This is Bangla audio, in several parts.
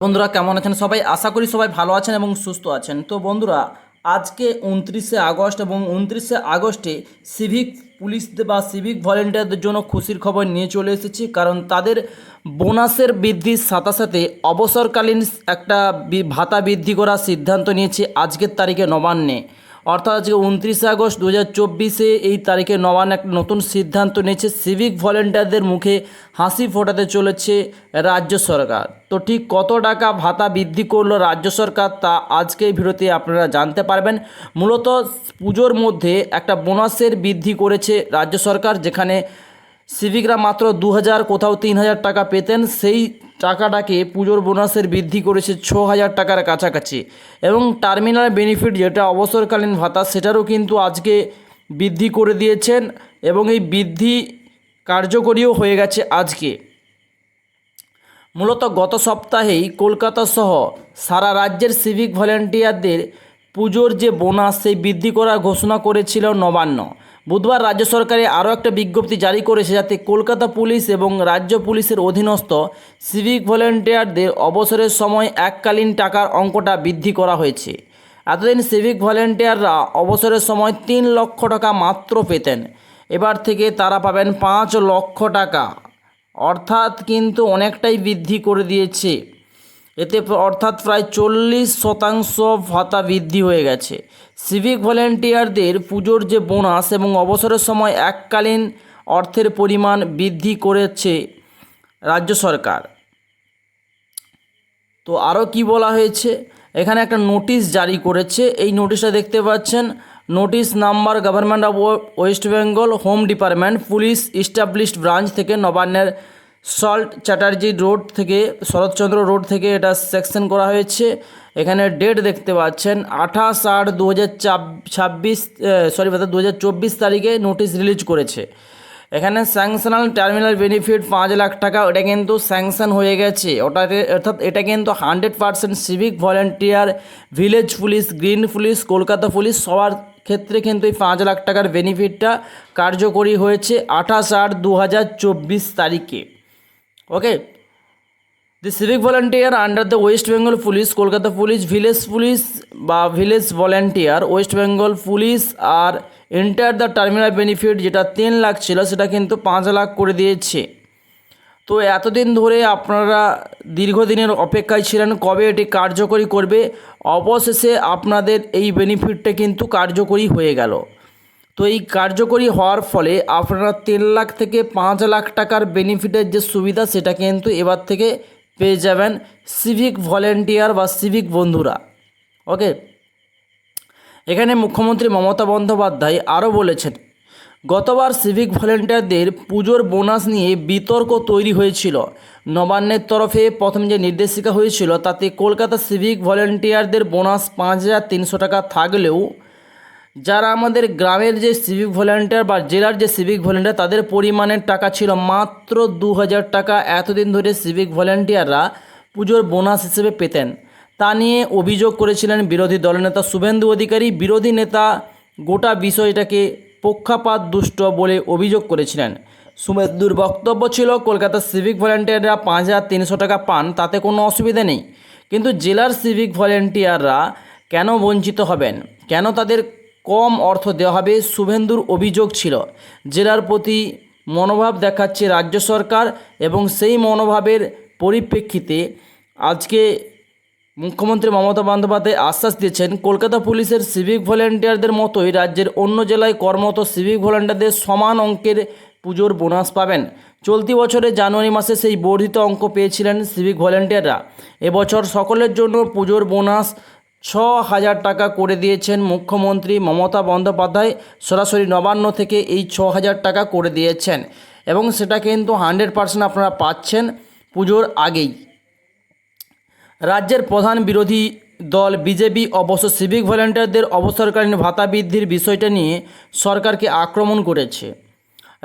বন্ধুরা, কেমন আছেন সবাই? আশা করি সবাই ভালো আছেন এবং সুস্থ আছেন। তো বন্ধুরা, আজকে উনত্রিশে আগস্ট এবং উনত্রিশে আগস্টে সিভিক পুলিশ বা সিভিক ভলেন্টিয়ারদের জন্য খুশির খবর নিয়ে চলে এসেছি। কারণ তাদের বোনাসের বৃদ্ধির সাথে সাথে অবসরকালীন একটা ভাতা বৃদ্ধি করার সিদ্ধান্ত নিয়েছে আজকের তারিখে নবান্নে। অর্থাৎ আজকে উনত্রিশে আগস্ট দু চব্বিশে এই তারিখে নবান্ন এক নতুন সিদ্ধান্ত নিয়েছে। সিভিক ভলেন্টিয়ারদের মুখে হাসি ফোটাতে চলেছে রাজ্য সরকার। তো ঠিক কত টাকা ভাতা বৃদ্ধি করল রাজ্য সরকার তা আজকে ভিডিওতে আপনারা জানতে পারবেন। মূলত পুজোর মধ্যে একটা বোনাসের বৃদ্ধি করেছে রাজ্য সরকার, যেখানে সিভিকরা মাত্র দু হাজার কোথাও তিন হাজার টাকা পেতেন। সেই টাকাটাকে পুজোর বোনাসের বৃদ্ধি করেছে ছ হাজার টাকার কাছাকাছি। এবং টার্মিনাল বেনিফিট যেটা অবসরকালীন ভাতা, সেটারও কিন্তু আজকে বৃদ্ধি করে দিয়েছেন এবং এই বৃদ্ধি কার্যকরীও হয়ে গেছে আজকে। মূলত গত সপ্তাহেই কলকাতা সহ সারা রাজ্যের সিভিক ভলেন্টিয়ারদের পুজোর যে বোনাস, সেই বৃদ্ধি করার ঘোষণা করেছিল নবান্ন। বুধবার রাজ্য সরকারে আরও একটা বিজ্ঞপ্তি জারি করেছে যাতে কলকাতা পুলিশ এবং রাজ্য পুলিশের অধীনস্থ সিভিক ভলেন্টিয়ারদের অবসরের সময় এককালীন টাকার অঙ্কটা বৃদ্ধি করা হয়েছে। এতদিন সিভিক ভলেন্টিয়াররা অবসরের সময় তিন লক্ষ টাকা মাত্র পেতেন। এবার থেকে তারা পাবেন পাঁচ লক্ষ টাকা। অর্থাৎ কিন্তু অনেকটাই বৃদ্ধি করে দিয়েছে। এতে অর্থাৎ প্রায় চল্লিশ শতাংশ ভাতা বৃদ্ধি হয়ে গেছে। সিভিক ভলেন্টিয়ারদের পুজোর যে বোনাস এবং অবসরের সময় এককালীন অর্থের পরিমাণ বৃদ্ধি করেছে রাজ্য সরকার। তো আরও কি বলা হয়েছে? এখানে একটা নোটিশ জারি করেছে। এই নোটিশটা দেখতে পাচ্ছেন। Notice number government of West Bengal home department police established branch থেকে নবান্নের সল্ট চ্যাটার্জি রোড থেকে, শরৎচন্দ্র রোড থেকে এটা সেকশন করা হয়েছে। এখানে ডেট দেখতে পাচ্ছেন, আঠাশ আট দু হাজার ছাব্বিশ সরি দু হাজার চব্বিশ তারিখে নোটিশ রিলিজ করেছে। এখানে স্যাংশনাল টার্মিনাল বেনিফিট পাঁচ লাখ টাকা, ওটা কিন্তু স্যাংশন হয়ে গেছে। ওটাতে, অর্থাৎ এটা কিন্তু hundred percent civic volunteer village police green police Kolkata police সবার ক্ষেত্রে কিন্তু এই পাঁচ লাখ টাকার বেনিফিটটা কার্যকরী হয়েছে আঠাশ আট দু হাজার চব্বিশ তারিখে। Okay the civic volunteer under the West Bengal police Kolkata police village police বা village volunteer West Bengal police R enter the terminal benefit যেটা তিন লাখ ছিল, সেটা কিন্তু পাঁচ লাখ করে দিয়েছে। তো এতদিন ধরে আপনারা দীর্ঘদিনের অপেক্ষায় ছিলেন, কবে এটি কার্যকরী করবে? অবশেষে আপনাদের এই বেনিফিটটা কিন্তু কার্যকরী হয়ে গেল। তো এই কার্যকরী হওয়ার ফলে আপনারা তিন লাখ থেকে পাঁচ লাখ টাকার বেনিফিটের যে সুবিধা, সেটা কিন্তু এবার থেকে পেয়ে যাবেন সিভিক ভলেন্টিয়ার বা সিভিক বন্ধুরা। ওকে এখানে মুখ্যমন্ত্রী মমতা বন্দ্যোপাধ্যায় আরও বলেছেন, গতবার সিভিক ভলেন্টিয়ারদের পুজোর বোনাস নিয়ে বিতর্ক তৈরি হয়েছিল। নবান্নের তরফে প্রথম যে নির্দেশিকা হয়েছিল, তাতে কলকাতা সিভিক ভলেন্টিয়ারদের বোনাস পাঁচ হাজার তিনশো টাকা থাকলেও যারা আমাদের গ্রামের যে সিভিক ভলেন্টিয়ার বা জেলার যে সিভিক ভলেন্টিয়ার তাদের পরিমাণের টাকা ছিল মাত্র দু হাজার টাকা এতদিন ধরে সিভিক ভলেন্টিয়াররা পুজোর বোনাস হিসেবে পেতেন। তা নিয়ে অভিযোগ করেছিলেন বিরোধী দলনেতা শুভেন্দু অধিকারী। বিরোধী নেতা গোটা বিষয়টাকে পক্ষপাত দুষ্ট বলে অভিযোগ করেছিলেন। শুভেন্দুর বক্তব্য ছিল, কলকাতার সিভিক ভলেন্টিয়াররা পাঁচ হাজার তিনশো টাকা পান, তাতে কোনো অসুবিধা নেই। কিন্তু জেলার সিভিক ভলেন্টিয়াররা কেন বঞ্চিত হবেন? কেন তাদের কম অর্থ দেওয়া হবে শুভেন্দুর অভিযোগ ছিল। জেলার প্রতি মনোভাব দেখাচ্ছে রাজ্য সরকার এবং সেই মনোভাবের পরিপ্রেক্ষিতে আজকে মুখ্যমন্ত্রী মমতা বন্দ্যোপাধ্যায় আশ্বাস দিয়েছেন, কলকাতা পুলিশের সিভিক ভলেন্টিয়ারদের মতোই রাজ্যের অন্য জেলায় কর্মরত সিভিক ভলেন্টিয়ারদের সমান অঙ্কের পুজোর বোনাস পাবেন। চলতি বছরে জানুয়ারি মাসে সেই বর্ধিত অঙ্ক পেয়েছিলেন সিভিক ভলেন্টিয়াররা। এবছর সকলের জন্য পুজোর বোনাস ছ হাজার টাকা করে দিয়েছেন মুখ্যমন্ত্রী মমতা বন্দ্যোপাধ্যায়। সরাসরি নবান্ন থেকে এই ছ হাজার টাকা করে দিয়েছেন এবং সেটা কিন্তু হান্ড্রেড পার্সেন্ট আপনারা পাচ্ছেন পুজোর আগেই। রাজ্যের প্রধান বিরোধী দল বিজেপি, অবশ্য সিভিক ভলেন্টিয়ারদের অবসরকালীন ভাতা বৃদ্ধির বিষয়টা নিয়ে সরকারকে আক্রমণ করেছে।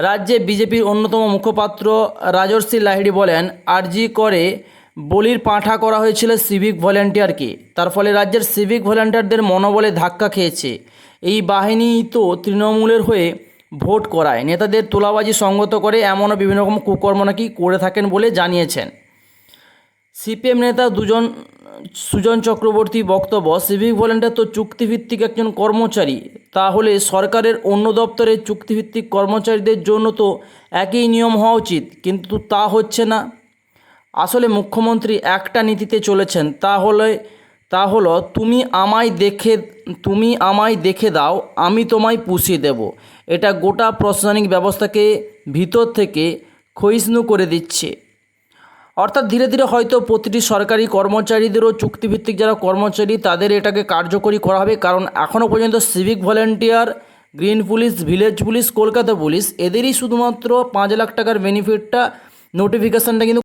রাজ্যে বিজেপির অন্যতম মুখপাত্র রাজর্ষি লাহিড়ি বলেন, আরজি করে বলির পাঁঠা করা হয়েছিল সিভিক ভলেন্টিয়ারকে। তার ফলে রাজ্যের সিভিক ভলেন্টিয়ারদের মনোবলে ধাক্কা খেয়েছে। এই বাহিনী তো তৃণমূলের হয়ে ভোট করায়। নেতাদের তোলাবাজি সঙ্গত করে এমনও বিভিন্ন রকম কুকর্ম নাকি করে থাকেন বলে জানিয়েছেন। সিপিএম নেতা দুজন, সুজন চক্রবর্তী বক্তব্য, সিভিক ভলেন্টিয়ার তো চুক্তিভিত্তিক একজন কর্মচারী। তাহলে সরকারের অন্য দপ্তরের চুক্তিভিত্তিক কর্মচারীদের জন্য তো একই নিয়ম হওয়া উচিত। কিন্তু তা হচ্ছে না। আসলে মুখ্যমন্ত্রী একটা নীতিতে চলেছেন, তা হলে, তা হলো, তুমি আমায় দেখে, তুমি আমায় দেখে দাও, আমি তোমায় পুষিয়ে দেব। এটা গোটা প্রশাসনিক ব্যবস্থাকে ভিতর থেকে ক্ষয়িষ্ণু করে দিচ্ছে। অর্থাৎ ধীরে ধীরে হয়তো প্রতিটি সরকারি কর্মচারীদেরও চুক্তিভিত্তিক যারা কর্মচারী, তাদের এটাকে কার্যকরী করা হবে। কারণ এখনও পর্যন্ত civic volunteer, green police, village police, Kolkata police, এদেরই শুধুমাত্র পাঁচ লাখ টাকার বেনিফিটটা নোটিফিকেশানটা কিন্তু